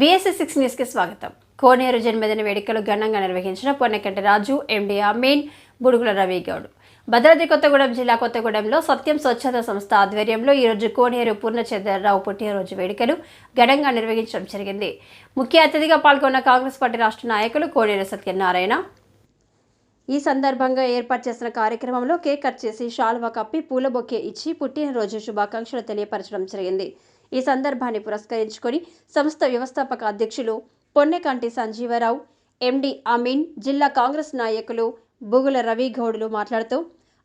BSc six న్యూస్కి స్వాగతం. కోనేరు జన్మదిన వేడుకలు ఘనంగా నిర్వహించిన పొన్నకంటి రాజు ఎండి అమీన్ బుడుగుల రవి గౌడ్ భద్రాద్రి కొత్తగూడెం జిల్లా కొత్తగూడెంలో సత్యం స్వచ్ఛత సంస్థ ఆధ్వర్యంలో ఈరోజు కోనేరు పూర్ణచంద్రరావు పుట్టినరోజు వేడుకలు ఘనంగా నిర్వహించడం జరిగింది. ముఖ్య అతిథిగా పాల్గొన్న కాంగ్రెస్ పార్టీ రాష్ట్ర నాయకులు కోనేరు సత్యనారాయణ. ఈ సందర్భంగా ఏర్పాటు చేసిన కార్యక్రమంలో కేక్ కట్ చేసి షాల్వా కప్పి పూల బొకే ఇచ్చి పుట్టినరోజు శుభాకాంక్షలు తెలియపరచడం జరిగింది. ఈ సందర్భాన్ని పురస్కరించుకొని సంస్థ వ్యవస్థాపక అధ్యక్షులు పొన్నెకంటి సంజీవరావు ఎండి అమీన్ జిల్లా కాంగ్రెస్ నాయకులు బుగుల రవి గౌడ్లు మాట్లాడుతూ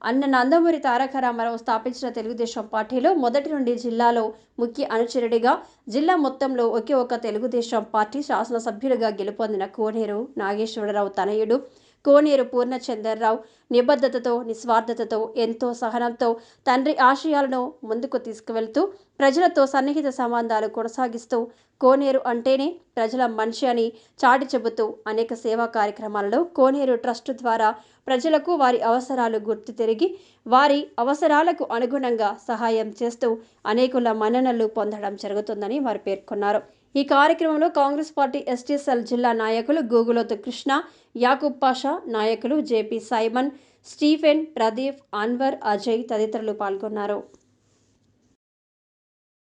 అన్న నందమూరి తారక రామారావు స్థాపించిన తెలుగుదేశం పార్టీలో మొదటి నుండి జిల్లాలో ముఖ్య అనుచరుడిగా జిల్లా మొత్తంలో ఒకే ఒక తెలుగుదేశం పార్టీ శాసనసభ్యులుగా గెలుపొందిన కోనేరు నాగేశ్వరరావు తనయుడు. కోనేరు పూర్ణచందర్రావు నిబద్ధతతో నిస్వార్థతతో ఎంతో సహనంతో తండ్రి ఆశయాలను ముందుకు తీసుకువెళ్తూ ప్రజలతో సన్నిహిత సంబంధాలు కొనసాగిస్తూ కోనేరు అంటేనే ప్రజల మనిషి అని చాటి చెబుతూ అనేక సేవా కార్యక్రమాలలో కోనేరు ట్రస్ట్ ద్వారా ప్రజలకు వారి అవసరాలు గుర్తు తిరిగి వారి అవసరాలకు అనుగుణంగా సహాయం చేస్తూ అనేకుల మన్ననలు పొందడం జరుగుతుందని వారు పేర్కొన్నారు. ఈ కార్యక్రమంలో కాంగ్రెస్ పార్టీ ఎస్టీసెల్ జిల్లా నాయకులు గూగులోతు కృష్ణ యాకూబ్ పాషా నాయకులు JP Simon Stephen Pradeep Anwar Ajay తదితరులు పాల్గొన్నారు.